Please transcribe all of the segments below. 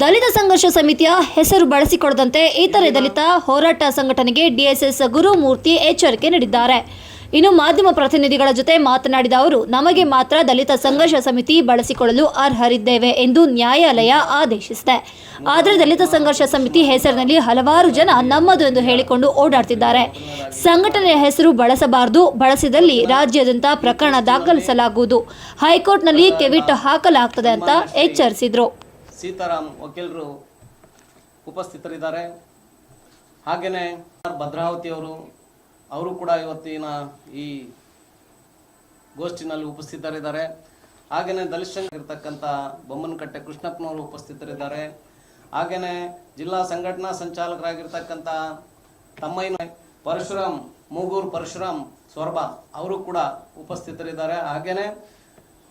ದಲಿತ ಸಂಘರ್ಷ ಸಮಿತಿಯ ಹೆಸರು ಬಳಸಿಕೊಡದಂತೆ ಇತರೆ ದಲಿತ ಹೋರಾಟ ಸಂಘಟನೆಗೆ ಡಿಎಸ್ಎಸ್ ಗುರುಮೂರ್ತಿ ಎಚ್ಚರಿಕೆ ನೀಡಿದ್ದಾರೆ. ಇನ್ನು ಮಾಧ್ಯಮ ಪ್ರತಿನಿಧಿಗಳ ಜೊತೆ ಮಾತನಾಡಿದ ಅವರು, ನಮಗೆ ಮಾತ್ರ ದಲಿತ ಸಂಘರ್ಷ ಸಮಿತಿ ಬಳಸಿಕೊಳ್ಳಲು ಅರ್ಹರಿದ್ದೇವೆ ಎಂದು ನ್ಯಾಯಾಲಯ ಆದೇಶಿಸಿದೆ. ಆದರೆ ದಲಿತ ಸಂಘರ್ಷ ಸಮಿತಿ ಹೆಸರಿನಲ್ಲಿ ಹಲವಾರು ಜನ ನಮ್ಮದು ಎಂದು ಹೇಳಿಕೊಂಡು ಓಡಾಡ್ತಿದ್ದಾರೆ. ಸಂಘಟನೆಯ ಹೆಸರು ಬಳಸಬಾರದು. ಬಳಸಿದಲ್ಲಿ ರಾಜ್ಯಾದ್ಯಂತ ಪ್ರಕರಣ ದಾಖಲಿಸಲಾಗುವುದು. ಹೈಕೋರ್ಟ್ನಲ್ಲಿ ಕೆವಿಟ್ ಹಾಕಲಾಗ್ತದೆ ಅಂತ ಎಚ್ಚರಿಸಿದ್ರು. ಸೀತಾರಾಮ್ ವಕೀಲರು ಉಪಸ್ಥಿತರಿದ್ದಾರೆ. ಹಾಗೆಯೇ ಭದ್ರಾವತಿಯವರು ಅವರು ಕೂಡ ಇವತ್ತಿನ ಈ ಗೋಷ್ಠಿನಲ್ಲಿ ಉಪಸ್ಥಿತರಿದ್ದಾರೆ. ಹಾಗೆಯೇ ದಲಿತ ಇರ್ತಕ್ಕಂಥ ಬೊಮ್ಮನಕಟ್ಟೆ ಕೃಷ್ಣಪ್ಪನವರು ಉಪಸ್ಥಿತರಿದ್ದಾರೆ. ಹಾಗೆಯೇ ಜಿಲ್ಲಾ ಸಂಘಟನಾ ಸಂಚಾಲಕರಾಗಿರ್ತಕ್ಕಂಥ ತಮ್ಮಯ್ಯ ಪರಶುರಾಮ್, ಮೂಗೂರು ಪರಶುರಾಮ್ ಸ್ವರ್ಭ ಅವರು ಕೂಡ ಉಪಸ್ಥಿತರಿದ್ದಾರೆ. ಹಾಗೆಯೇ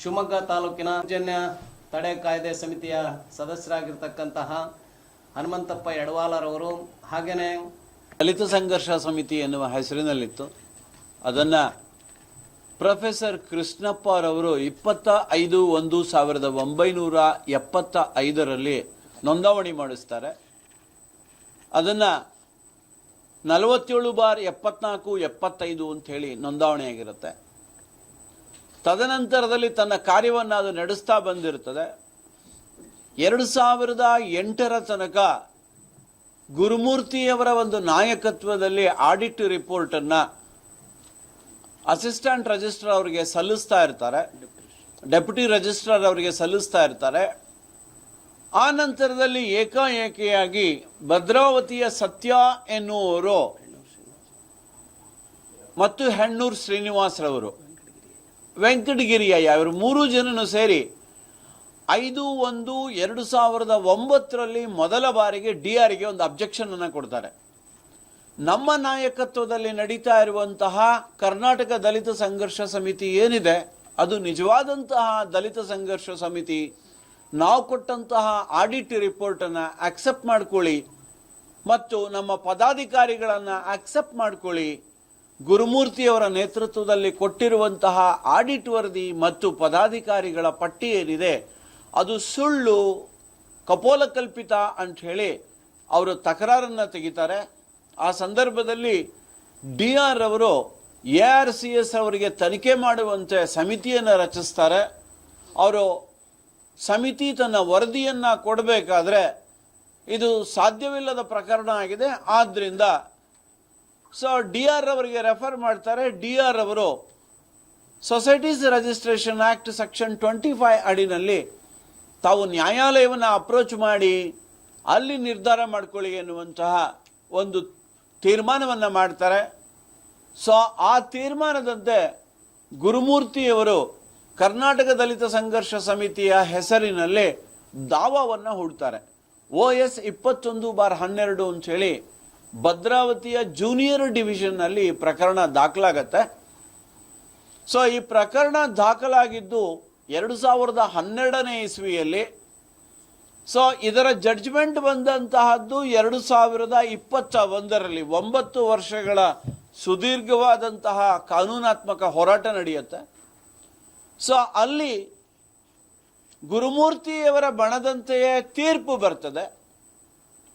ಶಿವಮೊಗ್ಗ ತಾಲೂಕಿನ ಸೌಜನ್ಯ ತಡೆ ಕಾಯ್ದೆ ಸಮಿತಿಯ ಸದಸ್ಯರಾಗಿರ್ತಕ್ಕಂತಹ ಹನುಮಂತಪ್ಪ ಯಡವಾಲರವರು ಹಾಗೆಯೇ ದಲಿತ ಸಂಘರ್ಷ ಸಮಿತಿ ಎನ್ನುವ ಹೆಸರಿನಲ್ಲಿತ್ತು. ಅದನ್ನು ಪ್ರೊಫೆಸರ್ ಕೃಷ್ಣಪ್ಪ ರವರು ಇಪ್ಪತ್ತ ಐದು ಒಂದು ಸಾವಿರದ ಒಂಬೈನೂರ ಎಪ್ಪತ್ತ ಐದರಲ್ಲಿ ನೋಂದಾವಣಿ ಮಾಡಿಸ್ತಾರೆ. ಅದನ್ನು ನಲವತ್ತೇಳು ಬಾರ್ ಎಪ್ಪತ್ನಾಲ್ಕು ಎಪ್ಪತ್ತೈದು ಅಂಥೇಳಿ ನೋಂದಾವಣಿ ಆಗಿರುತ್ತೆ. ತದನಂತರದಲ್ಲಿ ತನ್ನ ಕಾರ್ಯವನ್ನು ಅದು ನಡೆಸ್ತಾ ಬಂದಿರುತ್ತದೆ. ಎರಡು ಸಾವಿರದ ಎಂಟರ ತನಕ ಗುರುಮೂರ್ತಿಯವರ ಒಂದು ನಾಯಕತ್ವದಲ್ಲಿ ಆಡಿಟ್ ರಿಪೋರ್ಟನ್ನು ಅಸಿಸ್ಟೆಂಟ್ ರಿಜಿಸ್ಟ್ರಾರ್ ಅವರಿಗೆ ಸಲ್ಲಿಸ್ತಾ ಇರ್ತಾರೆ. ಡೆಪ್ಯೂಟಿ ರಿಜಿಸ್ಟ್ರಾರ್ ಅವರಿಗೆ ಸಲ್ಲಿಸ್ತಾ ಇರ್ತಾರೆ. ಆ ನಂತರದಲ್ಲಿ ಏಕಾಏಕಿಯಾಗಿ ಭದ್ರಾವತಿಯ ಸತ್ಯ ಎನ್ನುವರು ಮತ್ತು ಹೆಣ್ಣೂರು ಶ್ರೀನಿವಾಸರವರು. ವೆಂಕಟಗಿರಿಯ ಇವರು ಮೂರು ಜನನು ಸೇರಿ ಐದು, ಒಂದು, ಎರಡು ಸಾವಿರದ ಒಂಬತ್ತರಲ್ಲಿ ಮೊದಲ ಬಾರಿಗೆ ಡಿ ಆರ್ಗೆ ಒಂದು ಅಬ್ಜೆಕ್ಷನನ್ನು ಕೊಡ್ತಾರೆ. ನಮ್ಮ ನಾಯಕತ್ವದಲ್ಲಿ ನಡೀತಾ ಇರುವಂತಹ ಕರ್ನಾಟಕ ದಲಿತ ಸಂಘರ್ಷ ಸಮಿತಿ ಏನಿದೆ, ಅದು ನಿಜವಾದಂತಹ ದಲಿತ ಸಂಘರ್ಷ ಸಮಿತಿ, ನಾವು ಕೊಟ್ಟಂತಹ ಆಡಿಟ್ ರಿಪೋರ್ಟನ್ನು ಆಕ್ಸೆಪ್ಟ್ ಮಾಡ್ಕೊಳ್ಳಿ ಮತ್ತು ನಮ್ಮ ಪದಾಧಿಕಾರಿಗಳನ್ನು ಆಕ್ಸೆಪ್ಟ್ ಮಾಡ್ಕೊಳ್ಳಿ. ಗುರುಮೂರ್ತಿಯವರ ನೇತೃತ್ವದಲ್ಲಿ ಕೊಟ್ಟಿರುವಂತಹ ಆಡಿಟ್ ವರದಿ ಮತ್ತು ಪದಾಧಿಕಾರಿಗಳ ಪಟ್ಟಿ ಏನಿದೆ, ಅದು ಸುಳ್ಳು, ಕಪೋಲಕಲ್ಪಿತ ಅಂತ ಹೇಳಿ ಅವರು ತಕರಾರನ್ನು ತೆಗಿತಾರೆ. ಆ ಸಂದರ್ಭದಲ್ಲಿ ಡಿ ಆರ್ ಅವರು ಎ ಆರ್ ಸಿ ಎಸ್ ಅವರಿಗೆ ತನಿಖೆ ಮಾಡುವಂತೆ ಸಮಿತಿಯನ್ನು ರಚಿಸ್ತಾರೆ. ಅವರು ಸಮಿತಿ ತನ್ನ ವರದಿಯನ್ನು ಕೊಡಬೇಕಾದ್ರೆ ಇದು ಸಾಧ್ಯವಿಲ್ಲದ ಪ್ರಕರಣ ಆಗಿದೆ. ಆದ್ದರಿಂದ ಸೊ ಡಿ ಆರ್ ಅವರಿಗೆ ರೆಫರ್ ಮಾಡ್ತಾರೆ. ಡಿ ಆರ್ ಅವರು societies registration act section twenty five ಅಡಿನಲ್ಲಿ ತಾವು ನ್ಯಾಯಾಲಯವನ್ನು ಅಪ್ರೋಚ್ ಮಾಡಿ, ಅಲ್ಲಿ ನಿರ್ಧಾರ ಮಾಡ್ಕೊಳ್ಳಿ ಎನ್ನುವಂತಹ ಒಂದು ತೀರ್ಮಾನವನ್ನು ಮಾಡ್ತಾರೆ. ಸೊ ಆ ತೀರ್ಮಾನದಂತೆ ಗುರುಮೂರ್ತಿಯವರು ಕರ್ನಾಟಕ ದಲಿತ ಸಂಘರ್ಷ ಸಮಿತಿಯ ಹೆಸರಿನಲ್ಲಿ ದಾವಾವನ್ನು ಹೂಡ್ತಾರೆ. ಓ ಎಸ್ ಇಪ್ಪತ್ತೊಂದು ಬಾರ್ ಹನ್ನೆರಡು ಅಂತೇಳಿ ಭದ್ರಾವತಿಯ ಜೂನಿಯರ್ ಡಿವಿಷನ್ನಲ್ಲಿ ಪ್ರಕರಣ ದಾಖಲಾಗತ್ತೆ. ಸೊ ಈ ಪ್ರಕರಣ ದಾಖಲಾಗಿದ್ದು ಎರಡು ಸಾವಿರದ ಹನ್ನೆರಡನೇ ಇಸ್ವಿಯಲ್ಲಿ. ಸೊ ಇದರ ಜಡ್ಜ್ಮೆಂಟ್ ಬಂದಂತಹದ್ದು ಎರಡು ಸಾವಿರದ ಇಪ್ಪತ್ತ ಒಂದರಲ್ಲಿ, ಒಂಬತ್ತು ವರ್ಷಗಳ ಸುದೀರ್ಘವಾದಂತಹ ಕಾನೂನಾತ್ಮಕ ಹೋರಾಟ ನಡೆಯುತ್ತೆ. ಸೊ ಅಲ್ಲಿ ಗುರುಮೂರ್ತಿಯವರ ಬಣದಂತೆಯೇ ತೀರ್ಪು ಬರ್ತದೆ.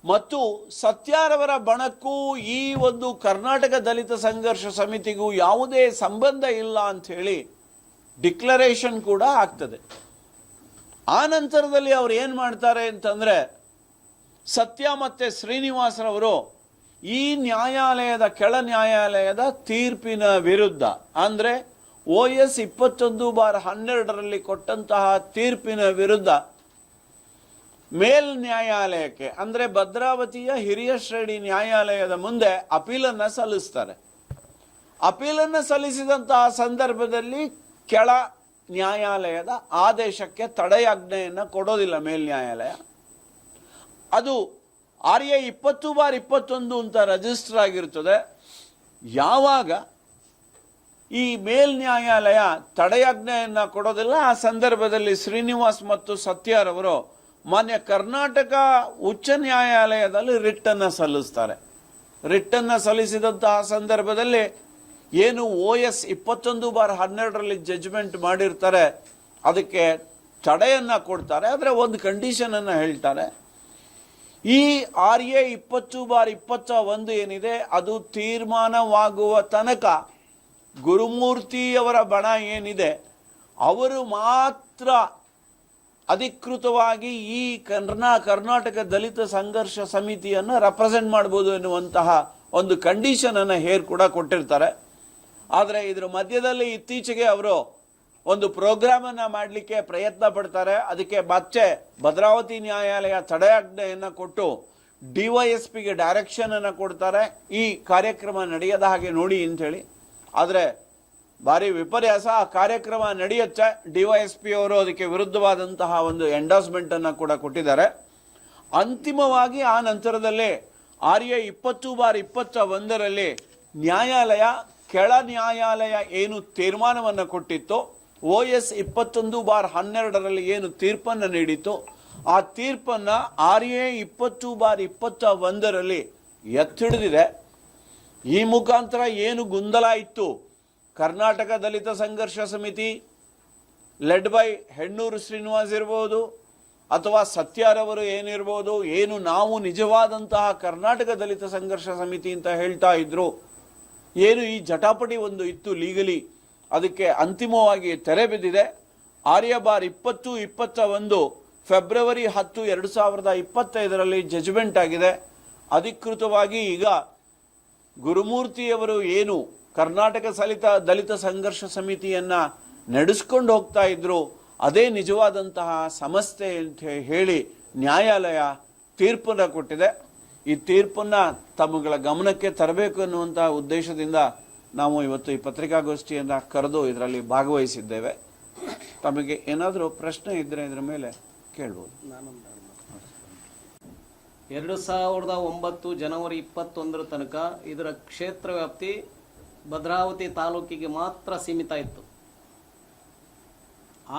ಮತ್ತು ಸತ್ಯಾರವರ ಬಣಕ್ಕೂ ಈ ಒಂದು ಕರ್ನಾಟಕ ದಲಿತ ಸಂಘರ್ಷ ಸಮಿತಿಗೂ ಯಾವುದೇ ಸಂಬಂಧ ಇಲ್ಲ ಅಂತ ಹೇಳಿ ಡಿಕ್ಲರೇಷನ್ ಕೂಡ ಆಗ್ತದೆ. ಆ ನಂತರದಲ್ಲಿ ಅವ್ರು ಏನು ಮಾಡ್ತಾರೆ ಅಂತಂದರೆ ಸತ್ಯ ಮತ್ತು ಶ್ರೀನಿವಾಸರವರು ಈ ನ್ಯಾಯಾಲಯದ, ಕೆಳ ನ್ಯಾಯಾಲಯದ ತೀರ್ಪಿನ ವಿರುದ್ಧ, ಅಂದರೆ ಓ ಎಸ್ ಇಪ್ಪತ್ತೊಂದು ಬಾರ್ ಹನ್ನೆರಡರಲ್ಲಿ ಕೊಟ್ಟಂತಹ ತೀರ್ಪಿನ ವಿರುದ್ಧ ಮೇಲ್ ನ್ಯಾಯಾಲಯಕ್ಕೆ ಅಂದರೆ ಭದ್ರಾವತಿಯ ಹಿರಿಯ ಶ್ರೇಣಿ ನ್ಯಾಯಾಲಯದ ಮುಂದೆ ಅಪೀಲನ್ನು ಸಲ್ಲಿಸ್ತಾರೆ. ಅಪೀಲನ್ನು ಸಲ್ಲಿಸಿದಂತಹ ಸಂದರ್ಭದಲ್ಲಿ ಕೆಳ ನ್ಯಾಯಾಲಯದ ಆದೇಶಕ್ಕೆ ತಡೆಯಾಜ್ಞೆಯನ್ನು ಕೊಡೋದಿಲ್ಲ ಮೇಲ್ ನ್ಯಾಯಾಲಯ ಅದು ಆರ್ ಎ ಇಪ್ಪತ್ತು ಬಾರ್ ಇಪ್ಪತ್ತೊಂದು ಅಂತ ರಜಿಸ್ಟರ್ ಆಗಿರ್ತದೆ. ಯಾವಾಗ ಈ ಮೇಲ್ ನ್ಯಾಯಾಲಯ ತಡೆಯಾಜ್ಞೆಯನ್ನು ಕೊಡೋದಿಲ್ಲ, ಆ ಸಂದರ್ಭದಲ್ಲಿ ಶ್ರೀನಿವಾಸ್ ಮತ್ತು ಸತ್ಯಾರವರು ಮಾನ್ಯ ಕರ್ನಾಟಕ ಉಚ್ಚ ನ್ಯಾಯಾಲಯದಲ್ಲಿ ರಿಟ್ಟನ್ನು ಸಲ್ಲಿಸ್ತಾರೆ. ರಿಟ್ಟನ್ನು ಸಲ್ಲಿಸಿದಂತಹ ಸಂದರ್ಭದಲ್ಲಿ ಏನು ಓ ಎಸ್ ಇಪ್ಪತ್ತೊಂದು ಬಾರ್ ಹನ್ನೆರಡರಲ್ಲಿ ಜಡ್ಜ್ಮೆಂಟ್ ಮಾಡಿರ್ತಾರೆ, ಅದಕ್ಕೆ ತಡೆಯನ್ನು ಕೊಡ್ತಾರೆ, ಆದರೆ ಒಂದು ಕಂಡೀಷನನ್ನು ಹೇಳ್ತಾರೆ. ಈ ಆರ್ ಎ ಇಪ್ಪತ್ತು ಬಾರ್ ಇಪ್ಪತ್ತ ಒಂದು ಏನಿದೆ, ಅದು ತೀರ್ಮಾನವಾಗುವ ತನಕ ಗುರುಮೂರ್ತಿಯವರ ಬಣ ಏನಿದೆ, ಅವರು ಮಾತ್ರ ಅಧಿಕೃತವಾಗಿ ಈ ಕರ್ನಾ ಕರ್ನಾಟಕ ದಲಿತ ಸಂಘರ್ಷ ಸಮಿತಿಯನ್ನು ರೆಪ್ರೆಸೆಂಟ್ ಮಾಡ್ಬೋದು ಎನ್ನುವಂತಹ ಒಂದು ಕಂಡೀಷನನ್ನು ಹೇರ್ ಕೂಡ ಕೊಟ್ಟಿರ್ತಾರೆ. ಆದರೆ ಇದರ ಮಧ್ಯದಲ್ಲಿ ಇತ್ತೀಚೆಗೆ ಅವರು ಒಂದು ಪ್ರೋಗ್ರಾಮನ್ನು ಮಾಡಲಿಕ್ಕೆ ಪ್ರಯತ್ನ ಪಡ್ತಾರೆ. ಅದಕ್ಕೆ ಮತ್ತೆ ಭದ್ರಾವತಿ ನ್ಯಾಯಾಲಯ ತಡೆಯಾಜ್ಞೆಯನ್ನು ಕೊಟ್ಟು ಡಿ ವೈ ಎಸ್ ಪಿಗೆ ಡೈರೆಕ್ಷನನ್ನು ಕೊಡ್ತಾರೆ. ಈ ಕಾರ್ಯಕ್ರಮ ನಡೆಯದ ಹಾಗೆ ನೋಡಿ ಅಂತ ಹೇಳಿ. ಆದರೆ ಭಾರಿ ವಿಪರ್ಯಾಸ. ಆ ಕಾರ್ಯಕ್ರಮ ನಡೆಯುತ್ತೆ. ಡಿವೈಎಸ್ಪಿ ಅವರು ಅದಕ್ಕೆ ವಿರುದ್ಧವಾದಂತಹ ಒಂದು ಎಂಡೋಸ್ಮೆಂಟ್ ಅನ್ನು ಕೂಡ ಕೊಟ್ಟಿದ್ದಾರೆ. ಅಂತಿಮವಾಗಿ ಆ ನಂತರದಲ್ಲಿ ಆರ್ಯ ಇಪ್ಪತ್ತು ಬಾರ್ ಇಪ್ಪತ್ತ ಒಂದರಲ್ಲಿ ನ್ಯಾಯಾಲಯ, ಕೆಳ ನ್ಯಾಯಾಲಯ ಏನು ತೀರ್ಮಾನವನ್ನು ಕೊಟ್ಟಿತ್ತು, ಓ ಎಸ್ ಇಪ್ಪತ್ತೊಂದು ಬಾರ್ ಹನ್ನೆರಡರಲ್ಲಿ ಏನು ತೀರ್ಪನ್ನು ನೀಡಿತ್ತು, ಆ ತೀರ್ಪನ್ನು ಆರ್ ಎ ಇಪ್ಪತ್ತು ಬಾರ್ ಇಪ್ಪತ್ತ ಒಂದರಲ್ಲಿ ಎತ್ತಿಡಿದಿದೆ ಈ ಮುಖಾಂತರ ಏನು ಗೊಂದಲ ಇತ್ತು? ಕರ್ನಾಟಕ ದಲಿತ ಸಂಘರ್ಷ ಸಮಿತಿ ಲೆಡ್ ಬೈ ಹೆಣ್ಣೂರು ಶ್ರೀನಿವಾಸ್ ಇರ್ಬೋದು, ಅಥವಾ ಸತ್ಯಾರವರು ಏನಿರ್ಬೋದು, ಏನು ನಾವು ನಿಜವಾದಂತಹ ಕರ್ನಾಟಕ ದಲಿತ ಸಂಘರ್ಷ ಸಮಿತಿ ಅಂತ ಹೇಳ್ತಾ ಇದ್ರು. ಏನು ಈ ಜಟಾಪಟಿ ಒಂದು ಇತ್ತು ಲೀಗಲಿ ಅದಕ್ಕೆ ಅಂತಿಮವಾಗಿ ತೆರೆ ಬಿದ್ದಿದೆ. ಆರ್ಯ ಬಾರ್ ಇಪ್ಪತ್ತು, ಇಪ್ಪತ್ತ ಒಂದು ಫೆಬ್ರವರಿ ಹತ್ತು, ಎರಡು ಸಾವಿರದ ಇಪ್ಪತ್ತೈದರಲ್ಲಿ ಜಜ್ಮೆಂಟ್ ಆಗಿದೆ. ಅಧಿಕೃತವಾಗಿ ಈಗ ಗುರುಮೂರ್ತಿಯವರು ಏನು ಕರ್ನಾಟಕ ಸಲಿತ ದಲಿತ ಸಂಘರ್ಷ ಸಮಿತಿಯನ್ನ ನಡೆಸ್ಕೊಂಡು ಹೋಗ್ತಾ ಇದ್ರು. ಅದೇ ನಿಜವಾದಂತಹ ಸಮಸ್ಯೆ ಅಂತ ಹೇಳಿ ನ್ಯಾಯಾಲಯ ತೀರ್ಪನ್ನು ಕೊಟ್ಟಿದೆ. ಈ ತೀರ್ಪನ್ನು ತಮ್ಮಗಳ ಗಮನಕ್ಕೆ ತರಬೇಕು ಅನ್ನುವಂತಹ ಉದ್ದೇಶದಿಂದ ನಾವು ಇವತ್ತು ಈ ಪತ್ರಿಕಾಗೋಷ್ಠಿಯನ್ನು ಕರೆದು ಇದರಲ್ಲಿ ಭಾಗವಹಿಸಿದ್ದೇವೆ. ತಮಗೆ ಏನಾದರೂ ಪ್ರಶ್ನೆ ಇದ್ರೆ ಇದರ ಮೇಲೆ ಕೇಳ್ಬೋದು. ಎರಡು ಸಾವಿರದ ಒಂಬತ್ತು ಜನವರಿ ಇಪ್ಪತ್ತೊಂದರ ತನಕ ಇದರ ಕ್ಷೇತ್ರ ವ್ಯಾಪ್ತಿ ಭದ್ರಾವತಿ ತಾಲೂಕಿಗೆ ಮಾತ್ರ ಸೀಮಿತ ಇತ್ತು.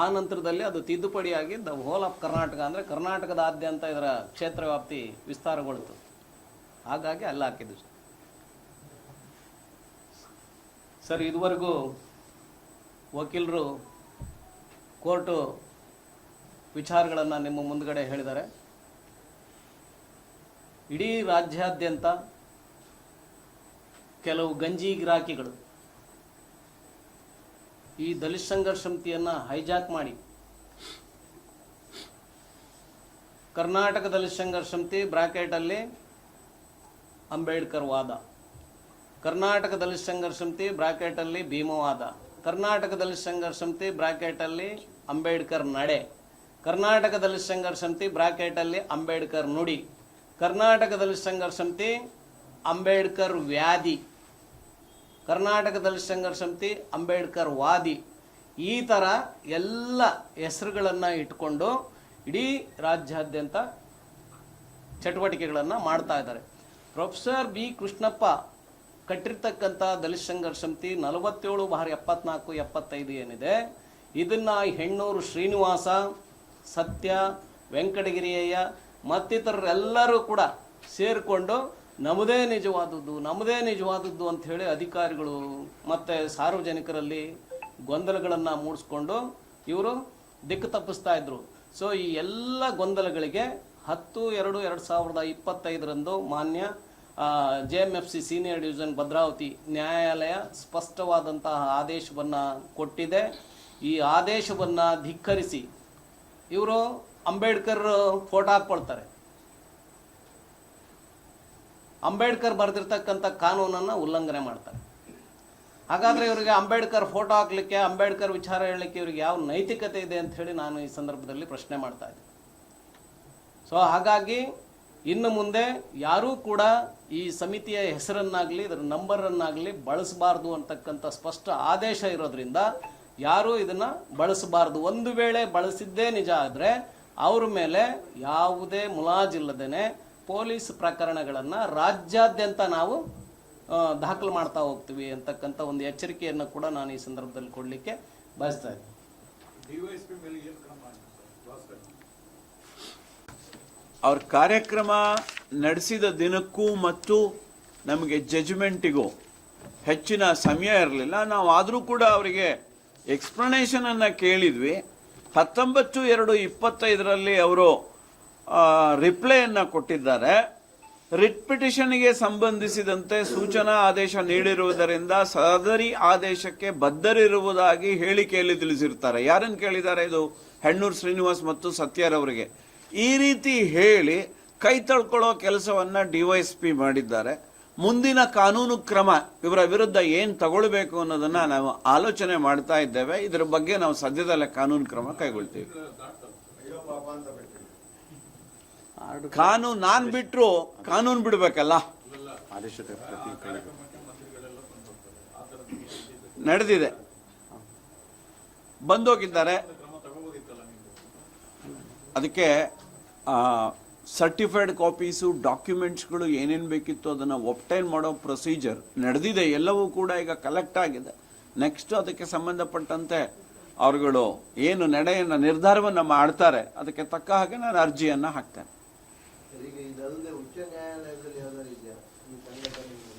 ಆ ನಂತರದಲ್ಲಿ ಅದು ತಿದ್ದುಪಡಿಯಾಗಿ ದ ಹೋಲ್ ಆಫ್ ಕರ್ನಾಟಕ ಅಂದರೆ ಕರ್ನಾಟಕದಾದ್ಯಂತ ಇದರ ಕ್ಷೇತ್ರ ವ್ಯಾಪ್ತಿ ವಿಸ್ತಾರಗೊಳ್ತು. ಹಾಗಾಗಿ ಅಲ್ಲಿ ಹಾಕಿದ್ದು ಸರ್. ಇದುವರೆಗೂ ವಕೀಲರು ಕೋರ್ಟು ವಿಚಾರಗಳನ್ನು ನಿಮ್ಮ ಮುಂದಗಡೆ ಹೇಳಿದ್ದಾರೆ. ಇಡೀ ರಾಜ್ಯಾದ್ಯಂತ ಕೆಲವು ಗಂಜಿ ಗಿರಾಕಿಗಳು ಈ ದಲಿತ ಸಂಘರ್ಷ ಸಮಿತಿಯನ್ನು ಹೈಜಾಕ್ ಮಾಡಿ. ಕರ್ನಾಟಕ ದಲಿತ ಸಂಘರ್ಷ ಸಮಿತಿ ಬ್ರಾಕೆಟಲ್ಲಿ ಅಂಬೇಡ್ಕರ್ ವಾದ. ಕರ್ನಾಟಕ ದಲಿತ ಸಂಘರ್ಷ ಸಮಿತಿ ಬ್ರಾಕೆಟಲ್ಲಿ ಭೀಮವಾದ ಕರ್ನಾಟಕ ದಲಿತ ಸಂಘರ್ಷ ಸಮಿತಿ ಬ್ರಾಕೆಟಲ್ಲಿ ಅಂಬೇಡ್ಕರ್ ನಡೆ. ಕರ್ನಾಟಕ ದಲಿತ ಸಂಘರ್ಷ ಸಮಿತಿ ಬ್ರಾಕೆಟಲ್ಲಿ ಅಂಬೇಡ್ಕರ್ ನುಡಿ. ಕರ್ನಾಟಕ ದಲಿತ ಸಂಘರ್ಷ ಸಮಿತಿ ಅಂಬೇಡ್ಕರ್ ವ್ಯಾಧಿ. ಕರ್ನಾಟಕ ದಲಿತ ಸಂಘರ್ಷ ಸಮಿತಿ ಅಂಬೇಡ್ಕರ್ ವಾದಿ, ಈ ಥರ ಎಲ್ಲ ಹೆಸರುಗಳನ್ನು ಇಟ್ಕೊಂಡು ಇಡೀ ರಾಜ್ಯಾದ್ಯಂತ ಚಟುವಟಿಕೆಗಳನ್ನು ಮಾಡ್ತಾ ಇದ್ದಾರೆ. ಪ್ರೊಫೆಸರ್ ಬಿ ಕೃಷ್ಣಪ್ಪ ಕಟ್ಟಿರ್ತಕ್ಕಂಥ ದಲಿತ ಸಂಘರ್ಷ ಸಮಿತಿ ನಲವತ್ತೇಳು ಬಾರಿ ಎಪ್ಪತ್ನಾಲ್ಕು, ಎಪ್ಪತ್ತೈದು ಏನಿದೆ? ಇದನ್ನು ಹೆಣ್ಣೂರು ಶ್ರೀನಿವಾಸ, ಸತ್ಯ, ವೆಂಕಟಗಿರಿಯಯ್ಯ ಮತ್ತಿತರರೆಲ್ಲರೂ ಕೂಡ ಸೇರಿಕೊಂಡು ನಮ್ಮದೇ ನಿಜವಾದದ್ದು ನಮ್ಮದೇ ನಿಜವಾದದ್ದು ಅಂತ ಹೇಳಿ ಅಧಿಕಾರಿಗಳು ಮತ್ತು ಸಾರ್ವಜನಿಕರಲ್ಲಿ ಗೊಂದಲಗಳನ್ನು ಮೂಡಿಸ್ಕೊಂಡು ಇವರು ದಿಕ್ಕು ತಪ್ಪಿಸ್ತಾ ಇದ್ದರು ಸೊ ಈ ಎಲ್ಲ ಗೊಂದಲಗಳಿಗೆ ಹತ್ತು, ಎರಡು ಎರಡು ಸಾವಿರದ ಇಪ್ಪತ್ತೈದರಂದು ಮಾನ್ಯ J M F C senior division Bhadravathi ನ್ಯಾಯಾಲಯ ಸ್ಪಷ್ಟವಾದಂತಹ ಆದೇಶವನ್ನು ಕೊಟ್ಟಿದೆ. ಈ ಆದೇಶವನ್ನು ಧಿಕ್ಕರಿಸಿ ಇವರು ಅಂಬೇಡ್ಕರ್ ಫೋಟೋ ಹಾಕ್ಕೊಳ್ತಾರೆ. ಅಂಬೇಡ್ಕರ್ ಬರೆದಿರ್ತಕ್ಕಂಥ ಕಾನೂನನ್ನು ಉಲ್ಲಂಘನೆ ಮಾಡ್ತಾರೆ. ಹಾಗಾದರೆ ಇವರಿಗೆ ಅಂಬೇಡ್ಕರ್ ಫೋಟೋ ಹಾಕ್ಲಿಕ್ಕೆ, ಅಂಬೇಡ್ಕರ್ ವಿಚಾರ ಹೇಳಲಿಕ್ಕೆ ಇವರಿಗೆ ಯಾವ ನೈತಿಕತೆ ಇದೆ ಅಂತ ಹೇಳಿ ನಾನು ಈ ಸಂದರ್ಭದಲ್ಲಿ ಪ್ರಶ್ನೆ ಮಾಡ್ತಾ ಇದ್ದೀನಿ ಸೊ ಹಾಗಾಗಿ ಇನ್ನು ಮುಂದೆ ಯಾರೂ ಕೂಡ ಈ ಸಮಿತಿಯ ಹೆಸರನ್ನಾಗಲಿ, ಇದರ ನಂಬರನ್ನಾಗಲಿ ಬಳಸಬಾರ್ದು ಅಂತಕ್ಕಂಥ ಸ್ಪಷ್ಟ ಆದೇಶ ಇರೋದ್ರಿಂದ ಯಾರೂ ಇದನ್ನು ಬಳಸಬಾರ್ದು. ಒಂದು ವೇಳೆ ಬಳಸಿದ್ದೇ ನಿಜ ಆದರೆ ಅವ್ರ ಮೇಲೆ ಯಾವುದೇ ಮುಲಾಜಿಲ್ಲದೇನೆ ಪೊಲೀಸ್ ಪ್ರಕರಣಗಳನ್ನು ರಾಜ್ಯಾದ್ಯಂತ ನಾವು ದಾಖಲು ಮಾಡ್ತಾ ಹೋಗ್ತೀವಿ ಅಂತಕ್ಕಂಥ ಒಂದು ಎಚ್ಚರಿಕೆಯನ್ನು ಕೂಡ ನಾನು ಈ ಸಂದರ್ಭದಲ್ಲಿ ಕೊಡಲಿಕ್ಕೆ ಬಯಸ್ತಾ ಇದ್ದೀನಿ. ಅವ್ರ ಕಾರ್ಯಕ್ರಮ ನಡೆಸಿದ ದಿನಕ್ಕೂ ಮತ್ತು ನಮಗೆ ಜಜ್ಮೆಂಟಿಗೂ ಹೆಚ್ಚಿನ ಸಮಯ ಇರಲಿಲ್ಲ. ನಾವು ಆದರೂ ಕೂಡ ಅವರಿಗೆ ಎಕ್ಸ್ಪ್ಲನೇಷನನ್ನು ಅನ್ನ ಕೇಳಿದ್ವಿ. ಹತ್ತೊಂಬತ್ತು ಎರಡು ಇಪ್ಪತ್ತೈದರಲ್ಲಿ ಅವರು ರಿಪ್ಲೈಯನ್ನು ಕೊಟ್ಟಿದ್ದಾರೆ. ರಿಟ್ ಪಿಟಿಷನ್ಗೆ ಸಂಬಂಧಿಸಿದಂತೆ ಸೂಚನಾ ಆದೇಶ ನೀಡಿರುವುದರಿಂದ ಸದರಿ ಆದೇಶಕ್ಕೆ ಬದ್ಧರಿರುವುದಾಗಿ ಹೇಳಿಕೆಯಲ್ಲಿ ತಿಳಿಸಿರ್ತಾರೆ. ಯಾರನ್ನು ಕೇಳಿದ್ದಾರೆ ಇದು? ಹೆಣ್ಣೂರು ಶ್ರೀನಿವಾಸ್ ಮತ್ತು ಸತ್ಯರವರಿಗೆ ಈ ರೀತಿ ಹೇಳಿ ಕೈ ತಳ್ಕೊಳ್ಳೋ ಕೆಲಸವನ್ನ ಡಿವೈಎಸ್ಪಿ ಮಾಡಿದ್ದಾರೆ. ಮುಂದಿನ ಕಾನೂನು ಕ್ರಮ, ಇವರ ವಿರುದ್ಧ ಏನು ತಗೊಳ್ಬೇಕು ಅನ್ನೋದನ್ನ ನಾವು ಆಲೋಚನೆ ಮಾಡ್ತಾ ಇದ್ದೇವೆ. ಇದರ ಬಗ್ಗೆ ನಾವು ಸದ್ಯದಲ್ಲೇ ಕಾನೂನು ಕ್ರಮ ಕೈಗೊಳ್ತೀವಿ. ಕಾನೂನು ನಾನ್ ಬಿಟ್ರು ಕಾನೂನು ಬಿಡ್ಬೇಕಲ್ಲ? ನಡೆದಿದೆ. ಬಂದೋಗಿದ್ದಾರೆ. ಅದಕ್ಕೆ ಸರ್ಟಿಫೈಡ್ ಕಾಪೀಸು ಡಾಕ್ಯುಮೆಂಟ್ಸ್ಗಳು ಏನೇನು ಬೇಕಿತ್ತು ಅದನ್ನು ಒಪ್ಟೈನ್ ಮಾಡೋ ಪ್ರೊಸೀಜರ್ ನಡೆದಿದೆ. ಎಲ್ಲವೂ ಕೂಡ ಈಗ ಕಲೆಕ್ಟ್ ಆಗಿದೆ. ನೆಕ್ಸ್ಟ್ ಅದಕ್ಕೆ ಸಂಬಂಧಪಟ್ಟಂತೆ ಅವರುಗಳು ಏನು ನಡೆಯನ್ನು ನಿರ್ಧಾರವನ್ನು ಮಾಡ್ತಾರೆ. ಅದಕ್ಕೆ ತಕ್ಕ ಹಾಗೆ ನಾನು ಅರ್ಜಿಯನ್ನು ಹಾಕ್ತೇನೆ. ಈಗ ಇದಲ್ಲದೆ